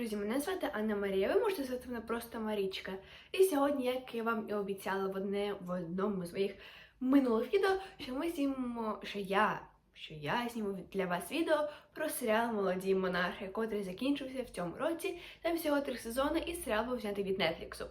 друзі! Мене звати Анна Марія. Ви можете звати мене просто Марічка. І сьогодні, як я вам і обіцяла в одне в одному з моїх минулих відео, що ми знімемо, що я, що я зніму для вас відео про серіал Молоді монархи, котрий закінчився в цьому році. Там всього три сезони, і серіал був знятий від Нетфліксу.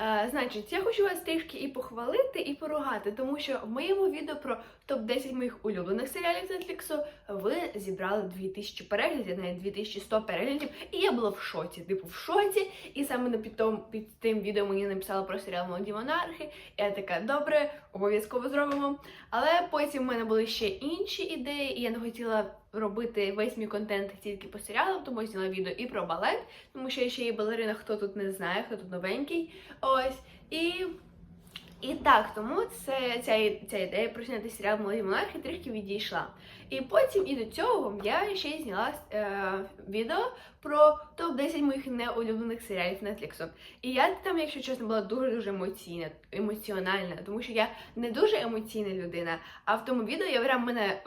Е, значить, я хочу вас трішки і похвалити, і поругати, тому що в моєму відео про топ-10 моїх улюблених серіалів Netflix ви зібрали 2000 переглядів, навіть 2100 переглядів, і я була в шоці. Типу в шоці. І саме під, том- під тим відео мені написала про серіал Молоді монархи. І я така, добре, обов'язково зробимо. Але потім в мене були ще інші ідеї, і я не хотіла робити весь мій контент тільки по серіалам, тому зняла відео і про балет, тому що я ще є балерина, хто тут не знає, хто тут новенький. Ось. І, і так, тому це, ця, ця ідея про зняти серіал Молоді монархи трішки відійшла. І потім і до цього я ще зняла е, відео про топ-10 моїх неулюблених серіалів Netflix. І я там, якщо чесно, була дуже-дуже емоційна, емоціональна, тому що я не дуже емоційна людина. А в тому відео я прям мене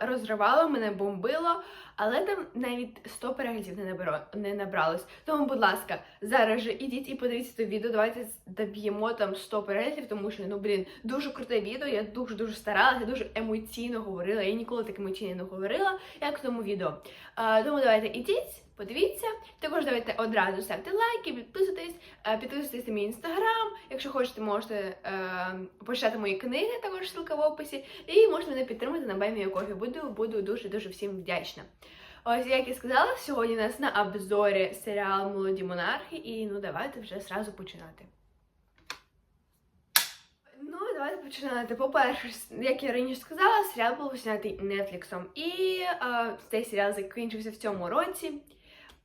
розривало, мене бомбило, але там навіть 100 переглядів не набро, не набралось. Тому, будь ласка, зараз же ідіть і подивіться це відео. Давайте доб'ємо там 100 переглядів, тому що ну блін, дуже круте відео. Я дуже дуже старалася, дуже емоційно говорила. Я ніколи так емоційно не говорила, як в тому відео. Тому давайте ідіть. Подивіться, також давайте одразу ставте лайки, підписуйтесь, е, підписуйтесь на мій інстаграм. Якщо хочете, можете е, почитати мої книги, також ссылка в описі. І можете мене підтримати на Баймі Кофі. Буду буду дуже дуже всім вдячна. Ось як я сказала, сьогодні у нас на обзорі серіал Молоді монархи, і ну давайте вже зразу починати. Ну, давайте починати. По-перше, як я раніше сказала, серіал був знятий Нетфліксом. І е, цей серіал закінчився в цьому році.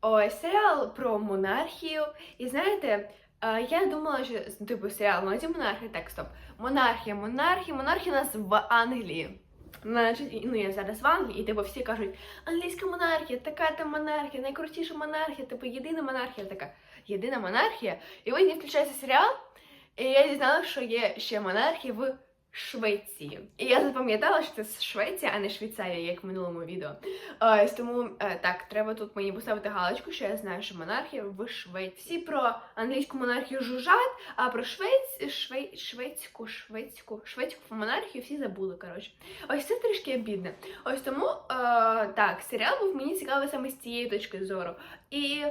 Ось серіал про монархію. І знаєте, е, я думала, що типу серіал молоді монархи, так стоп. Монархія, монархія, монархія у нас в Англії. Значить, ну я зараз в Англії, і типу всі кажуть, англійська монархія, така там монархія, найкрутіша монархія, типу єдина монархія, така єдина монархія. І ось не включається серіал, і я дізналася, що є ще монархія в Швеції. І я запам'ятала, що це Швеція, а не Швейцарія, як в минулому відео. Ось тому е, так, треба тут мені поставити галочку, що я знаю, що монархія в Швеції. Всі про англійську монархію жужжать, а про Швець, Швей, шведську, шведську, шведську монархію всі забули. Коротше, ось це трішки обідне. Ось тому е, так, серіал був мені цікавий саме з цієї точки зору. І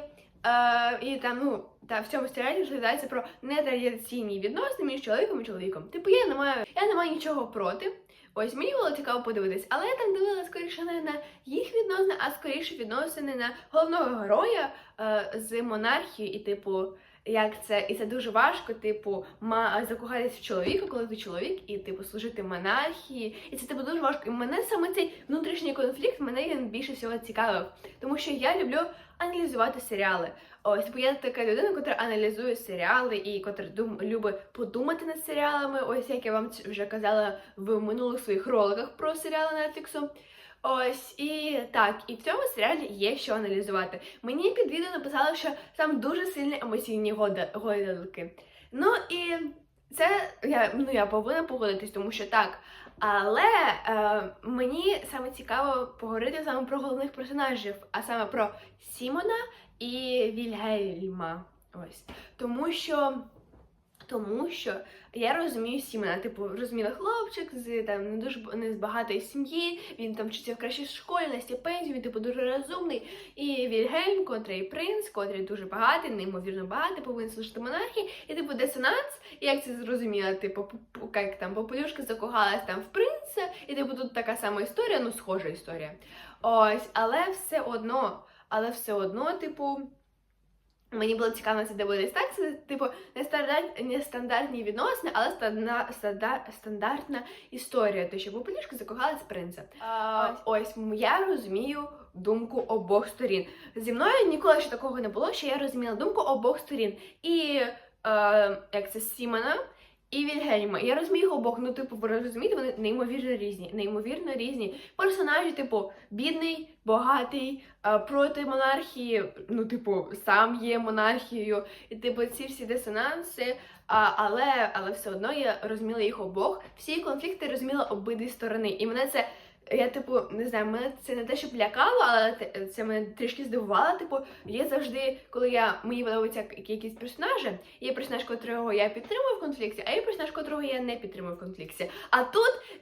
Е, і там, ну, та в цьому серіалі розглядається про нетрадиційні відносини між чоловіком і чоловіком. Типу, я не маю, я не маю нічого проти. Ось мені було цікаво подивитись, але я там дивилася скоріше не на їх відносини, а скоріше відносини на головного героя е, з монархією, і типу, як це, і це дуже важко, типу, ма закохатись в чоловіка, коли ти чоловік, і типу служити монархії. І це типу дуже важко. І мене саме цей внутрішній конфлікт мене він більше всього цікавив, тому що я люблю аналізувати серіали. Ось, бо я така людина, яка аналізує серіали і котра дум, любить подумати над серіалами. Ось як я вам вже казала в минулих своїх роликах про серіали Netflix. Ось і так, і в цьому серіалі є що аналізувати. Мені під відео написали, що там дуже сильні емоційні гойдалки. Ну і це я ну я повинна погодитись, тому що так. Але е, мені саме цікаво поговорити саме про головних персонажів, а саме про Сімона і Вільгельма. Ось. Тому що. Тому що я розумію Сімона, типу, розуміла хлопчик з там не дуже не з багатої сім'ї, він там вчиться в кращій школі на стипендію, він типу дуже розумний. І Вільгельм, котрий принц, котрий дуже багатий, неймовірно багатий, повинен служити монархії, і типу дисонанс, і як це зрозуміла, типу, як там попелюшка закохалась там в принца, і типу тут така сама історія, ну схожа історія. Ось, але все одно, але все одно, типу. Мені було цікаво це де Так, це типу нестандарт, нестандартні відносини, але станда, станда, стандартна історія. То що попелішка закохалась принца. А, ось я розумію думку обох сторін. Зі мною ніколи ще такого не було, що я розуміла думку обох сторін. І е, як це Сімона. І Вільгельма. Я розумію їх обох. Ну, типу, ви розумієте, вони неймовірно різні, неймовірно різні. Персонажі, типу, бідний, багатий, е, проти монархії, ну, типу, сам є монархією, і типу ці всі дисонанси. Але, але все одно я розуміла їх обох. Всі конфлікти розуміла обидві сторони. І мене це я, типу, не знаю, мене це не те, щоб лякало, але це мене трішки здивувало. Типу, є завжди, коли я мені подобаються як- якісь персонажі, є персонаж, котрого я підтримую в конфлікті, а є персонаж, котрого я не підтримую в конфлікті. А тут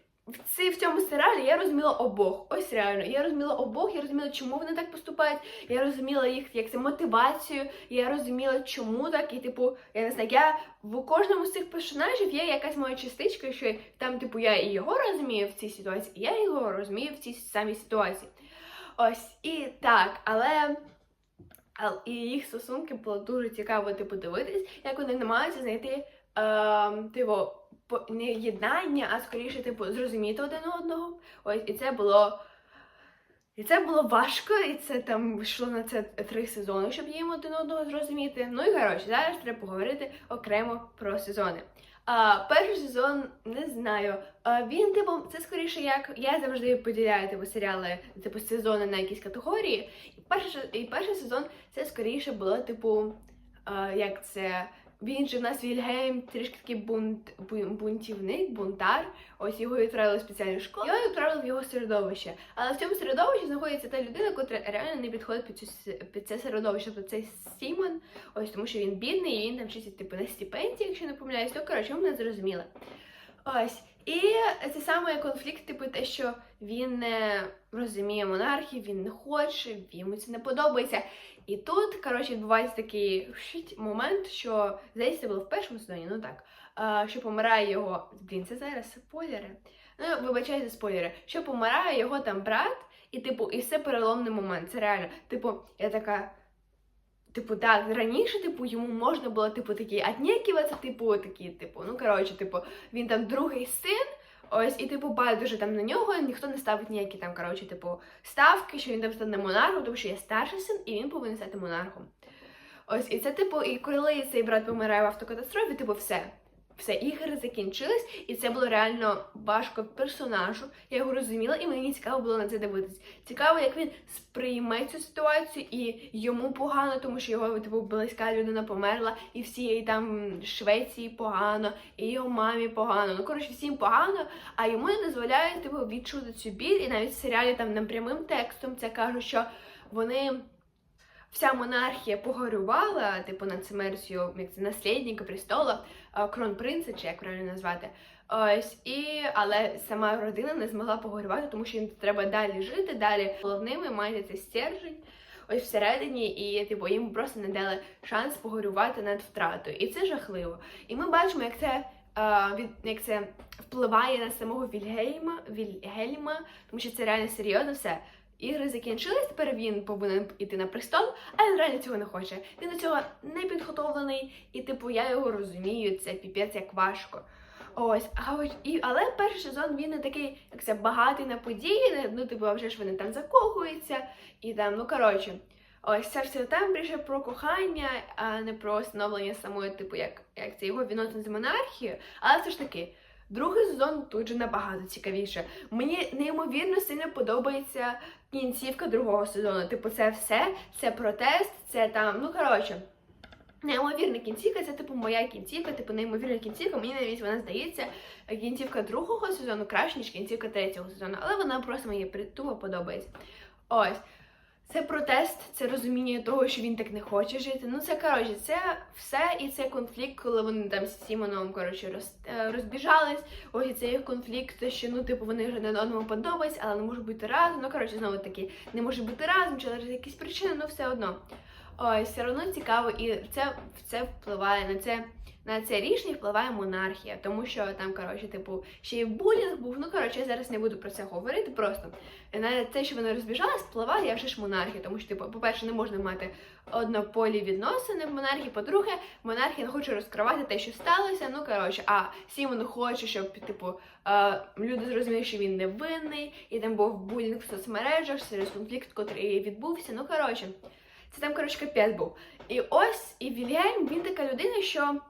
в, цьому серіалі я розуміла обох. Ось реально, я розуміла обох, я розуміла, чому вони так поступають, я розуміла їх як це мотивацію, я розуміла, чому так, і типу, я не знаю, я в кожному з цих персонажів є якась моя частичка, що там, типу, я і його розумію в цій ситуації, і я його розумію в цій самій ситуації. Ось і так, але. І їх стосунки було дуже цікаво типу, дивитись, як вони намагаються знайти е, типу, не єднання, а скоріше, типу, зрозуміти один одного. Ось, і це було. І це було важко, і це там йшло на це три сезони, щоб їм один одного зрозуміти. Ну і коротше, зараз треба поговорити окремо про сезони. А, перший сезон не знаю. А, він, типу, це скоріше як я завжди поділяю типу, серіали, типу сезони на якісь категорії. І перший, і перший сезон це скоріше було, типу, а, як це. Він же в нас Вільгельм трішки такий бунт, бунтівник, бунтар. Ось його відправили в спеціальну школу. Його відправили в його середовище. Але в цьому середовищі знаходиться та людина, яка реально не підходить під, цю, під це середовище. Тобто цей Сімон, ось тому що він бідний, і він там вчиться типу на стипендії, якщо не помиляюсь. Ну, коротше, мене зрозуміли. Ось. І це саме конфлікт, типу, те, що він не розуміє монархів, він не хоче, йому це не подобається. І тут, коротше, відбувається такий момент, що здається, це було в першому сезоні, ну так, що помирає його. Блін, це зараз спойлери. Ну, вибачайте, спойлери, що помирає його там брат, і типу, і все переломний момент. Це реально. Типу, я така. Типу, так, раніше, типу, йому можна було, типу, такі отнекиватися, типу, такі, типу, ну коротше, типу, він там другий син, ось, і типу, байдуже там на нього, ніхто не ставить ніякі там, коротше, типу, ставки, що він там стане монархом, тому що є старший син, і він повинен стати монархом. Ось, і це, типу, і коли цей брат помирає в автокатастрофі, типу, все. Все, ігри закінчились, і це було реально важко персонажу. Я його розуміла, і мені цікаво було на це дивитись. Цікаво, як він сприйме цю ситуацію, і йому погано, тому що його типу близька людина померла, і всій там Швеції погано, і його мамі погано. Ну коротше, всім погано, а йому не дозволяють типу відчути цю біль, і навіть в серіалі там нам прямим текстом це кажуть, що вони. Вся монархія погорювала, типу, над смертю наслідника престола, е, кронпринца, чи як правильно назвати. Ось і але сама родина не змогла погорювати, тому що їм треба далі жити, далі головними має цей стержень. Ось всередині, і типу їм просто не дали шанс погорювати над втратою. І це жахливо. І ми бачимо, як це е, від як це впливає на самого Вільгельма, Вільгельма, тому що це реально серйозно все. Ігри закінчились, тепер він повинен іти на престол, а він реально цього не хоче. Він до цього не підготовлений, і типу я його розумію, це піпець як важко. Ось, а ось і але перший сезон він не такий, як це багатий на події. Ну, типу, а вже ж вони там закохуються, і там, ну коротше, ось це все там більше про кохання, а не про становлення самої, типу, як, як це його відносин з монархією. Але все ж таки, другий сезон тут же набагато цікавіше. Мені неймовірно сильно подобається кінцівка другого сезону. Типу, це все, це протест, це там, ну коротше. Неймовірна кінцівка, це типу моя кінцівка, типу неймовірна кінцівка. Мені навіть вона здається, кінцівка другого сезону краще, ніж кінцівка третього сезону, але вона просто мені притуло подобається. Ось. Це протест, це розуміння того, що він так не хоче жити. Ну це коротше, це все і це конфлікт, коли вони там з Сімоном коротше роз, е, розбіжались. Ось і це їх конфлікт, що ну типу вони вже не одному подобаються, але не можуть бути разом. Ну коротше, знову таки не можуть бути разом через якісь причини, ну все одно. Ось все одно цікаво, і це, це впливає на це. На це рішення впливає монархія, тому що там, коротше, типу, ще й булінг був. Ну, коротше, я зараз не буду про це говорити. Просто на те, що вони розбіжались, впливає вже ж монархія. Тому що, типу, по-перше, не можна мати однополі відносини в монархії. По-друге, монархія не хоче розкривати те, що сталося. Ну, коротше, а Сімон хоче, щоб, типу, е, люди зрозуміли, що він не винний, і там був булінг в соцмережах через конфлікт, котрий відбувся. Ну, коротше, це там, коротше, капець був. І ось і Вільгельм, він така людина, що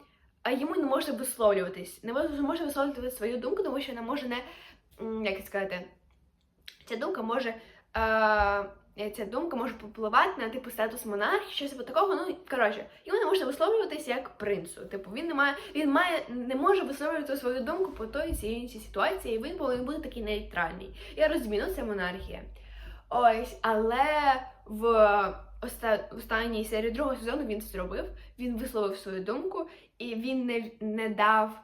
йому не можна висловлюватись. Не може може висловлювати свою думку, тому що вона може не як сказати, ця думка може. Е, ця думка може попливати на типу статус монархії, щось типу такого. Ну коротше, йому не можна висловлюватися як принцу. Типу, він не має, він має не може висловлювати свою думку по той цій іншій ситуації. і Він повинен бути такий нейтральний. Я розумію, ну це монархія. Ось, але в останній серії другого сезону він зробив. Він висловив свою думку, і він не, не дав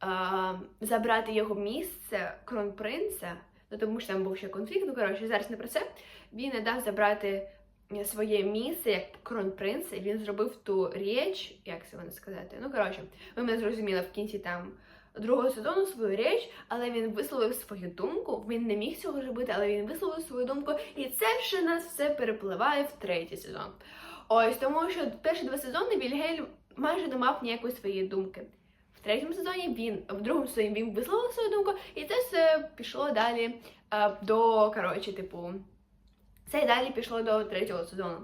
а, забрати його місце кронпринца. Ну тому що там був ще конфлікт. Ну коротше, зараз не про це. Він не дав забрати е, своє місце як кронпринц. і Він зробив ту річ, як це вона сказати. Ну коротше, ви мене зрозуміли в кінці там другого сезону свою річ, але він висловив свою думку. Він не міг цього робити, але він висловив свою думку, і це ще нас все перепливає в третій сезон. Ось тому, що перші два сезони Вільгельм майже не мав ніякої своєї думки. В третьому сезоні він, в другому сезоні він висловив свою думку, і це все пішло далі е, до коротше, типу, це і далі пішло до третього сезону.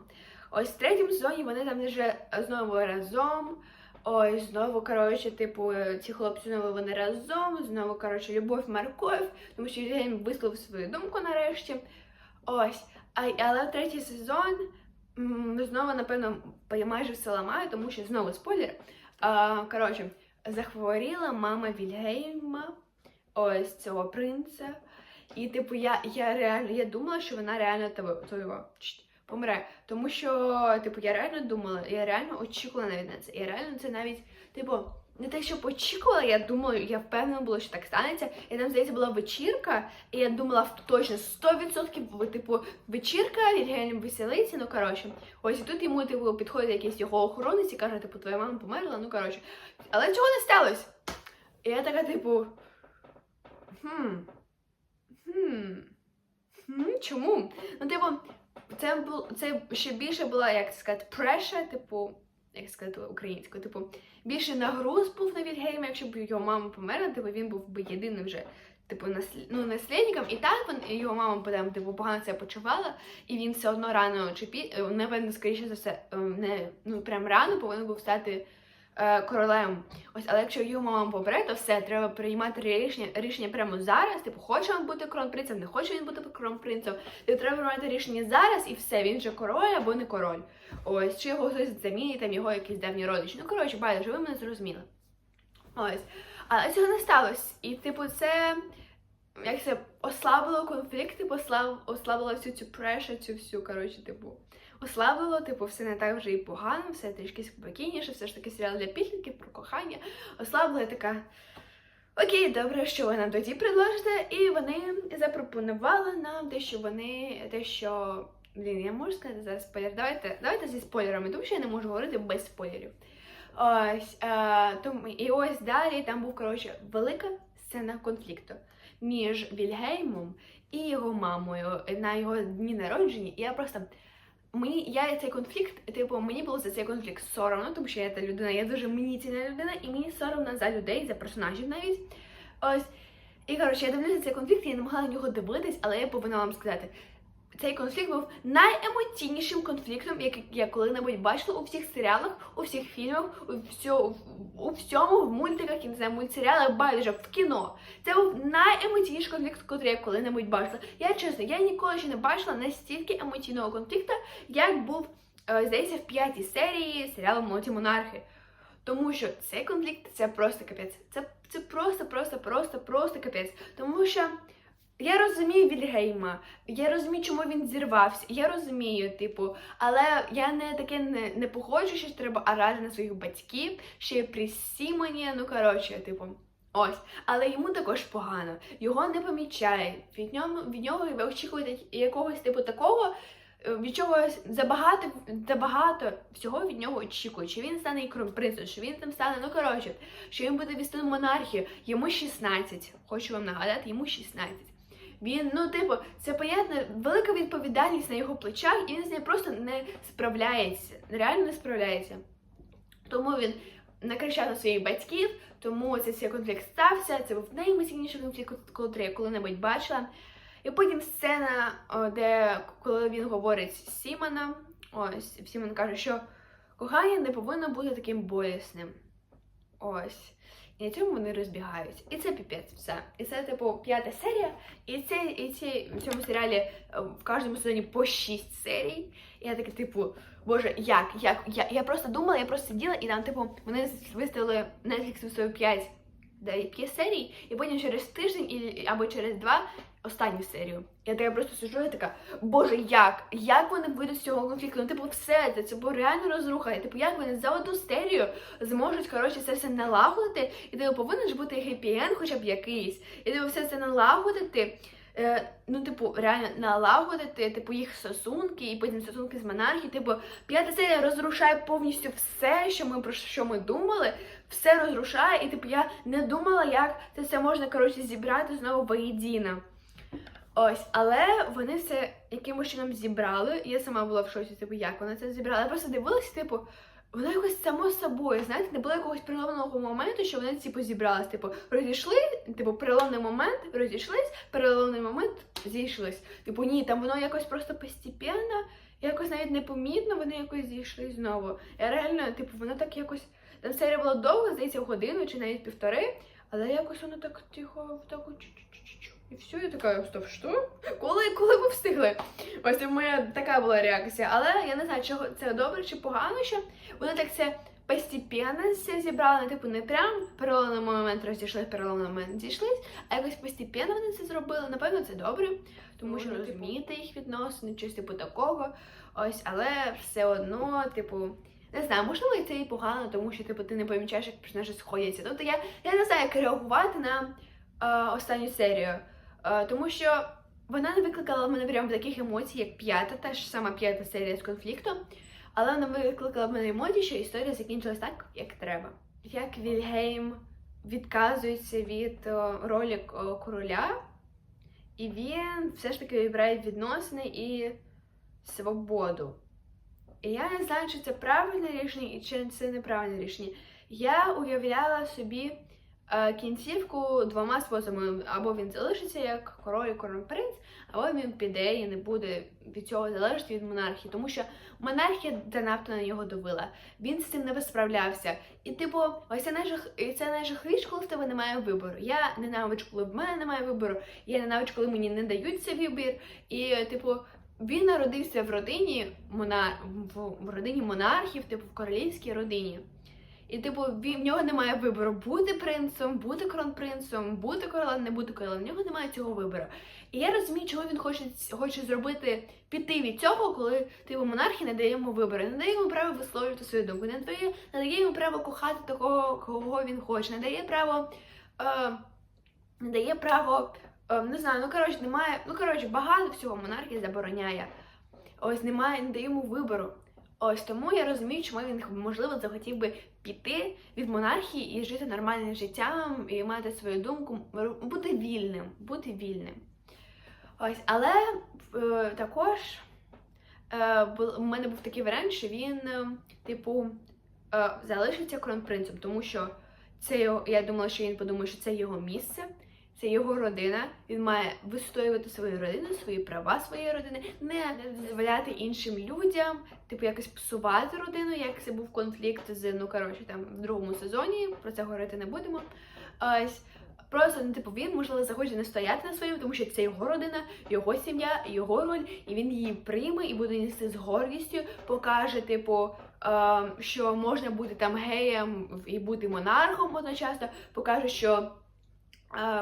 Ось в третьому сезоні вони там вже знову разом. Ось знову, коротше, типу, ці хлопці знову вони разом, знову, коротше, любов, морковь, тому що він висловив свою думку нарешті. Ось. А, але третій сезон знову, напевно, майже все ламаю, тому що знову спойлер. А, коротше, захворіла мама Вільгейма, ось цього принца. І, типу, я, я реально я думала, що вона реально того, того помре. Тому що, типу, я реально думала, я реально очікувала навіть на це. Я реально це навіть, типу, не те, щоб очікувала, я думала, я впевнена була, що так станеться. І там, здається, була вечірка, і я думала точно 100%, типу, вечірка, Вільгельм веселиться, ну коротше. Ось і тут йому типу, підходить якийсь його охоронець і каже, типу, твоя мама померла, ну коротше. Але чого не сталося? І я така, типу. Хм. Хм. Хм, чому? Ну, типу, це бу- це ще більше була, як це сказати, pressure, типу, як сказати українською, типу, більше нагруз був на Вільгельма, якщо б його мама померла, типу він був би єдиним вже. Типу, наслід... ну, наслідником, і так він, його мама потім, типу, погано себе почувала, і він все одно рано чи пі... е, напевно, скоріше за все, е, не ну прям рано повинен був стати е, королем. Ось, але якщо його мама помре, то все, треба приймати рішення, рішення прямо зараз. Типу, хоче він бути кронпринцем, не хоче він бути кронпринцем. Типу, треба приймати рішення зараз і все, він же король або не король. Ось, чи його хтось замінить, там його якісь давні родичі. Ну, коротше, байдуже, ви мене зрозуміли. Ось. Але цього не сталося. І, типу, це як це ослабило конфлікти, послаб, ослабило всю цю прешу, цю всю, коротше, типу, ослабило, типу, все не так вже і погано, все трішки спокійніше, все ж таки серіал для підлітків про кохання. Ослабила така. Окей, добре, що ви нам тоді предложите? І вони запропонували нам те, що вони, те, що. Блін, я можу сказати зараз спойлер. Давайте, давайте зі спойлерами, тому що я не можу говорити без спойлерів. Ось, е, тому, і ось далі там був, коротше, велика сцена конфлікту між Вільгеймом і його мамою на його дні народження. І я просто. Мені я цей конфлікт, типу, мені було за цей конфлікт соромно, тому що я та людина, я дуже мені людина, і мені соромно за людей, за персонажів навіть. Ось. І коротше, я дивлюся цей конфлікт, я не могла на нього дивитись, але я повинна вам сказати. Цей конфлікт був найемоційнішим конфліктом, який я коли-небудь бачила у всіх серіалах, у всіх фільмах, у всьому, у всьому в мультиках, я не знаю, мультсеріалах, байдуже, в кіно. Це був найемоційніший конфлікт, який я коли-небудь бачила. Я чесно, я ніколи ще не бачила настільки емоційного конфлікту, як був, е, здається, в п'ятій серії серіалу Молоді монархи. Тому що цей конфлікт це просто капець. Це, це просто, просто, просто, просто капець. Тому що я розумію Вільгейма, я розумію, чому він зірвався. Я розумію, типу, але я не таке не, не походжу, що треба орати на своїх батьків, ще при Сімоні, ну коротше, типу. Ось, але йому також погано, його не помічають. Від нього від нього очікують якогось типу такого, е, від чогось забагато, забагато всього від нього очікують. Що він стане і що він там стане, ну коротше, що він буде вести монархію. Йому 16. Хочу вам нагадати, йому 16. Він, ну, типу, це понятно, велика відповідальність на його плечах, і він з нею просто не справляється. Реально не справляється. Тому він накричав на своїх батьків, тому цей цей конфлікт стався. Це був найемоційніший конфлікт, який я коли-небудь бачила. І потім сцена, де коли він говорить з Сімоном, ось Сімон каже, що кохання не повинно бути таким болісним. Ось. І на цьому вони розбігаються. І це піпець, все. І це, типу, п'ята серія. І це і ці, в цьому серіалі е, в кожному сезоні по шість серій. І я така, типу, боже, як? як? Я, я просто думала, я просто сиділа, і там, типу, вони виставили Netflix свою п'ять п'ять серій, і потім через тиждень або через два останню серію. Я така просто сиджу, я така, боже, як? Як вони вийдуть з цього конфлікту? Ну, типу, все це, це було реально розруха. І, Типу, як вони за одну серію зможуть, коротше, це все налагодити, і типу, повинен ж бути хеппі-енд хоча б якийсь. І типу, все це налагодити. Е, ну, типу, реально налагодити, типу, їх стосунки, і потім стосунки з монархією. Типу, п'ята серія розрушає повністю все, що ми про що ми думали, все розрушає, і типу я не думала, як це все можна коротше зібрати знову воєдино. Ось, але вони все якимось чином зібрали. Я сама була в шоці, типу, як вони це зібрали. Я просто дивилася, типу, воно якось само собою, знаєте, не було якогось переломного моменту, що вони типу зібрались. Типу, розійшли, типу, переломний момент, розійшлись, переломний момент зійшлись. Типу, ні, там воно якось просто постепенно, якось навіть непомітно, вони якось зійшли знову. Я реально, типу, воно так якось. Серія була довга, здається, годину чи навіть півтори, але якось воно так тихо, так чу-чу-чу-чу. І все, я така, стоп, що? Коли, коли ви встигли? Ось моя така була реакція. Але я не знаю, чого це добре чи погано, що вони так це постепенно все зібрали, типу, не прям переломний момент розійшли, переломний момент зійшлись, а якось постепенно вони це зробили. Напевно, це добре, тому що Ну, типу- їх відносини, щось типу такого. Ось, але все одно, типу. Не знаю, можливо, і це і погано, тому що типу ти не помічаєш, як персонажі сходяться. Тобто я, я не знаю, як реагувати на е, останню серію, е, тому що вона не викликала в мене прям таких емоцій, як п'ята, та ж сама п'ята серія з конфлікту, але вона викликала в мене емоції, що історія закінчилась так, як треба. Як Вільгейм відказується від е, ролі е, короля, і він все ж таки вибирає відносини і свободу. І я не знаю, чи це правильне рішення і чи це неправильне рішення. Я уявляла собі е, кінцівку двома способами: або він залишиться як король і кронпринц, або він піде і не буде від цього залежати від монархії, тому що монархія занадто на нього давила. Він з цим не справлявся. І типу, ось це найжах... і це найжахливіше, коли в тебе немає вибору. Я ненавиджу, коли в мене немає вибору. Я ненавиджу, коли мені не дають цей вибір. І типу. Він народився в родині монар... в родині монархів, типу в королівській родині. І, типу, він, в нього немає вибору бути принцем, бути кронпринцем, бути королем, не бути королем. В нього немає цього вибору. І я розумію, чого він хоче, хоче зробити піти від цього, коли типу монархія не дає йому вибору, не дає йому право висловлювати свою думку, не дає, не дає йому право кохати такого, кого він хоче, не дає право. Е, не дає право Не знаю, ну коротше, немає. Ну коротше, багато всього монархія забороняє. Ось немає, не дає йому вибору. Ось тому я розумію, чому він можливо захотів би піти від монархії і жити нормальним життям, і мати свою думку, бути вільним, бути вільним. Ось, але е, також е, у мене був такий варіант, що він, е, типу, е, залишиться кронпринцем, тому що це його, я думала, що він подумає, що це його місце. Це його родина. Він має вистоювати свою родину, свої права своєї родини, не дозволяти іншим людям, типу, якось псувати родину, як це був конфлікт з ну коротше там в другому сезоні. Про це говорити не будемо. Ось просто ну, типу, він можливо захоче не стояти на своєму, тому що це його родина, його сім'я, його роль, і він її прийме і буде нести з гордістю, покаже, типу. е, Що можна бути там геєм і бути монархом одночасно, покаже, що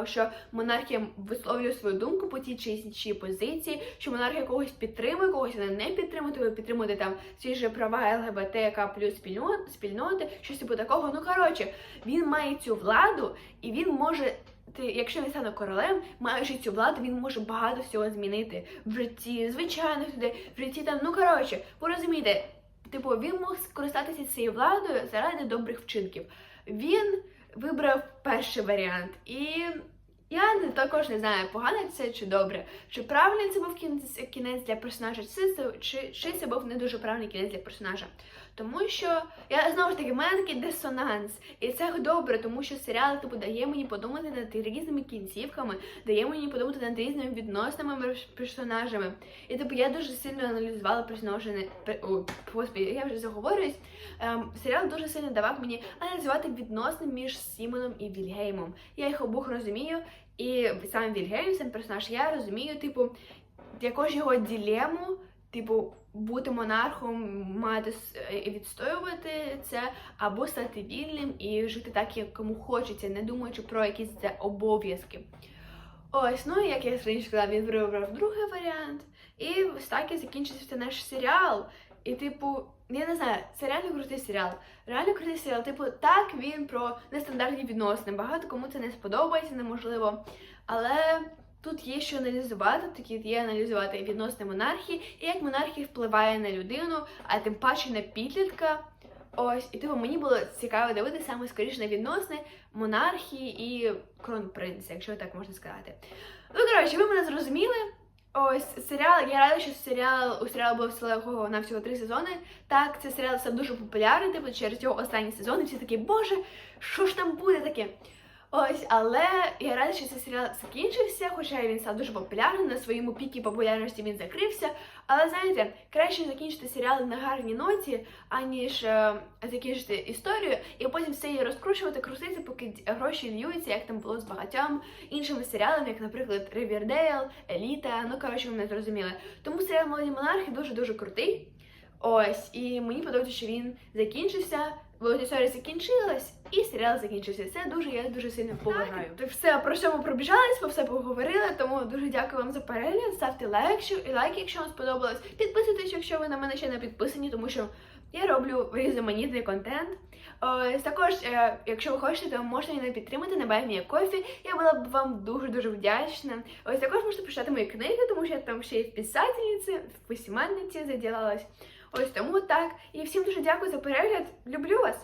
що монархія висловлює свою думку по тій чи іншій позиції, що монархія когось підтримує, когось вона не підтримує, ви підтримуєте там ці ж права ЛГБТК плюс спільно- спільноти, щось типу такого. Ну коротше, він має цю владу, і він може. Ти, якщо він стане королем, маючи цю владу, він може багато всього змінити в житті звичайних людей, в житті там. Ну коротше, ви розумієте, типу, він мог скористатися цією владою заради добрих вчинків. Він вибрав перший варіант. І Я не також не знаю, погано це чи добре, чи правильний це був кінець, кінець для персонажа, чи це, чи, чи це був не дуже правильний кінець для персонажа. Тому що я знову ж таки, в мене такий дисонанс, і це добре, тому що серіал типу дає мені подумати над різними кінцівками, дає мені подумати над різними відносинами між персонажами. І типу я дуже сильно аналізувала персонажі. Господи, я вже заговорююсь. Ем, серіал дуже сильно давав мені аналізувати відносини між Сімоном і Вільгеймом. Я їх обох розумію, і сам Вільгейм, сам персонаж, я розумію, типу, якож його ділему, типу, бути монархом, мати відстоювати це, або стати вільним і жити так, як кому хочеться, не думаючи про якісь це обов'язки. Ось, ну як я раніше сказала, він вибрав другий варіант. І ось так і закінчився наш серіал. І, типу, я не знаю, це реально крутий серіал. Реально крутий серіал. Типу, так він про нестандартні відносини. Багато кому це не сподобається, неможливо. Але тут є що аналізувати, тут є аналізувати відносини монархії, і як монархія впливає на людину, а тим паче на підлітка. Ось, і типу мені було цікаво дивитися саме скоріше на відносини монархії і кронпринца, якщо так можна сказати. Ну, коротше, ви мене зрозуміли. Ось серіал. Я рада, що серіал у серіалу було всього на всього три сезони. Так, цей серіал став дуже популярний, типу через його останні сезони. Всі такі, боже, що ж там буде таке? Ось, але я рада, що цей серіал закінчився, хоча він став дуже популярним. На своєму пікі популярності він закрився. Але знаєте, краще закінчити серіал на гарній ноті, аніж е, закінчити історію і потім все її розкручувати, крутити, поки гроші льються, як там було з багатьом іншими серіалами, як, наприклад, Ривердейл, Еліта. Ну коротше, ви мене зрозуміли. Тому серіал Молоді монархи дуже дуже крутий. Ось, і мені подобається, що він закінчився. Володі історія закінчилась, і серіал закінчився. Це дуже я дуже сильно поважаю. Так, все про всьому пробіжались, про все поговорили. Тому дуже дякую вам за перегляд. Ставте лайк, і лайк, якщо вам сподобалось. Підписуйтесь, якщо ви на мене ще не підписані, тому що я роблю різноманітний контент. Ось також, е, якщо ви хочете, то можете мене підтримати на a Coffee. Я була б вам дуже дуже вдячна. Ось також можете почитати мої книги, тому що я там ще й в писательниці, в письменниці заділалась. Ось тому так. І всім дуже дякую за перегляд. Люблю вас.